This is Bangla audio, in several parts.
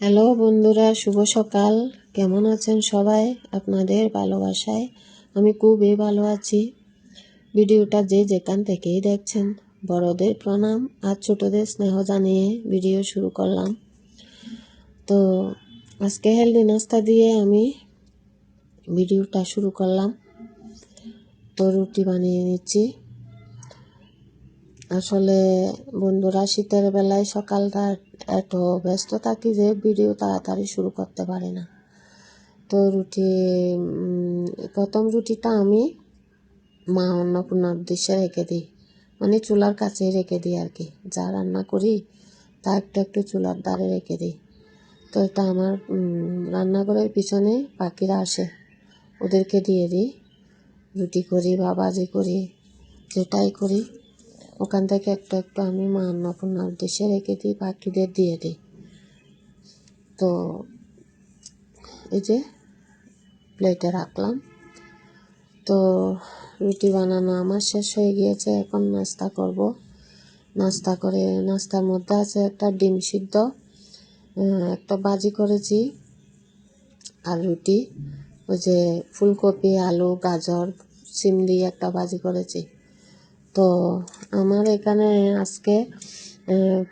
হ্যালো বন্ধুরা, শুভ সকাল। কেমন আছেন সবাই? আপনাদের ভালোবাসায় আমি খুবই ভালো আছি। ভিডিওটা যে যেখান থেকেই দেখছেন, বড়দের প্রণাম আর ছোটদের স্নেহ জানিয়ে ভিডিও শুরু করলাম। তো আজকে হেলদি নাস্তা দিয়ে আমি ভিডিওটা শুরু করলাম। তো রুটি বানিয়ে নিচ্ছি। আসলে বন্ধুরা, শীতের বেলায় সকালটা এত ব্যস্ত থাকি যে ভিডিও তাড়াতাড়ি শুরু করতে পারি না। তো রুটি প্রথম রুটিটা আমি মা অন্নপূর্ণার উদ্দেশ্যে রেখে দিই। মানে চুলার কাছে রেখে দিই আর কি। যা রান্না করি, তা একটু একটু চুলার ধারে রেখে দিই। তো এটা আমার রান্নাঘরের পিছনে পাখিরা আসে, ওদেরকে দিয়ে দিই। রুটি করি বা বাজি করি যেটাই করি। ওখান থেকে একটু একটু আমি মা অন্নপূর্ণার উদ্দেশ্যে রেখে দিই, পাখিদের দিয়ে দিই। তো এই যে প্লেটে রাখলাম। তো রুটি বানানো আমার শেষ হয়ে গিয়েছে, এখন নাস্তা করব। নাস্তা করে, নাস্তার মধ্যে আছে একটা ডিম সিদ্ধ একটা বাজি করেছি আর রুটি। ওই যে ফুলকপি, আলু, গাজর, সিম দিয়ে একটা বাজি করেছি। তো আমার এখানে আজকে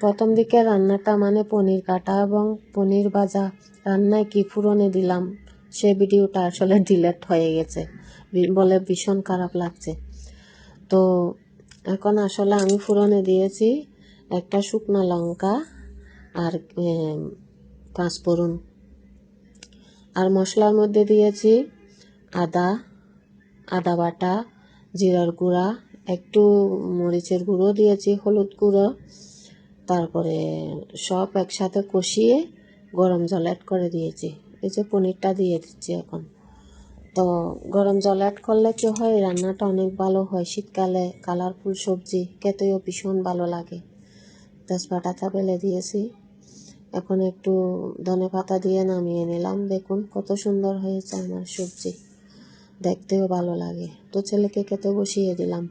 প্রথম দিকে রান্নাটা মানে পনির কাটা এবং পনির ভাজা রান্নায় কি ফুরনে দিলাম সে ভিডিওটা আসলে ডিলেট হয়ে গেছে বলে ভীষণ খারাপ লাগছে। তো এখন আসলে আমি ফুরনে দিয়েছি একটা শুকনো লঙ্কা আর পাঁচফোড়ন আর মশলার মধ্যে দিয়েছি আদা আদা বাটা, জিরার গুঁড়া একটু মরিচের গুঁড়ো দিয়েছি, হলুদ গুঁড়ো। তারপরে সব একসাথে কষিয়ে গরম জল অ্যাড করে দিয়েছি। এই যে পনিরটা দিয়ে দিচ্ছি এখন। তো গরম জল অ্যাড করলে কি হয় রান্নাটা অনেক ভালো হয়। শীতকালে কালারফুল সবজি খেতেও ভীষণ ভালো লাগে। তেজপাতাটা ফেলে দিয়েছি। এখন একটু ধনে পাতা দিয়ে নামিয়ে নিলাম। দেখুন কত সুন্দর হয়েছে আমার সবজি। দেখতেও ভালো লাগে। তো ছেলেকে খেতে বসিয়ে দিলাম।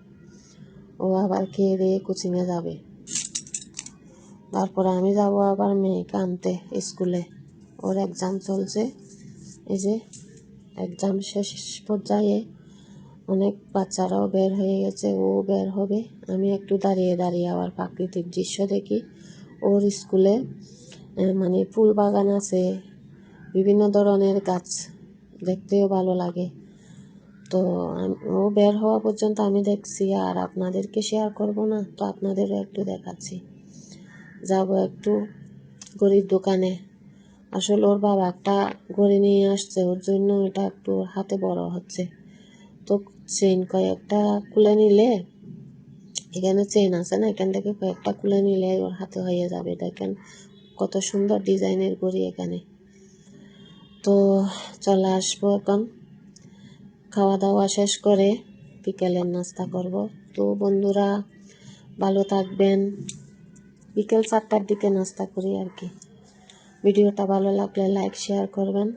ও আবার খেয়ে দিয়ে কোচিংয়ে যাবে। তারপরে আমি যাব আবার মেয়েকে আনতে স্কুলে। ওর এক্সাম চলছে। এই যে এক্সাম শেষ পর্যায়ে অনেক বাচ্চারাও বের হয়ে গেছে, ও বের হবে। আমি একটু দাঁড়িয়ে দাঁড়িয়ে আবার প্রাকৃতিক দৃশ্য দেখি। ওর স্কুলে মানে ফুল বাগান আছে। বিভিন্ন ধরনের গাছ দেখতেও ভালো লাগে। তো ও বের হওয়া পর্যন্ত আমি দেখছি, আর আপনাদেরকে শেয়ার করব না, তো আপনাদেরও একটু দেখাচ্ছি। যাব একটু গরিব দোকানে। আসলে ওর বাবা একটা গড়ি নিয়ে আসছে, ওর জন্য এটা একটু হাতে বড় হচ্ছে। তো চেইন কয়েকটা খুলে নিলে, এখানে চেইন আছে না, এখান থেকে কয়েকটা খুলে নিলে ওর হাতে হয়ে যাবে। দেখেন কত সুন্দর ডিজাইনের গড়ি এখানে। তো চলে আসব এখন। খাওয়া দাওয়া শেষ করে বিকেলের নাস্তা করব। তো বন্ধুরা, ভালো থাকবেন। বিকেল চারটার দিকে নাস্তা করি আর কি। ভিডিওটা ভালো লাগলে লাইক, শেয়ার করবেন।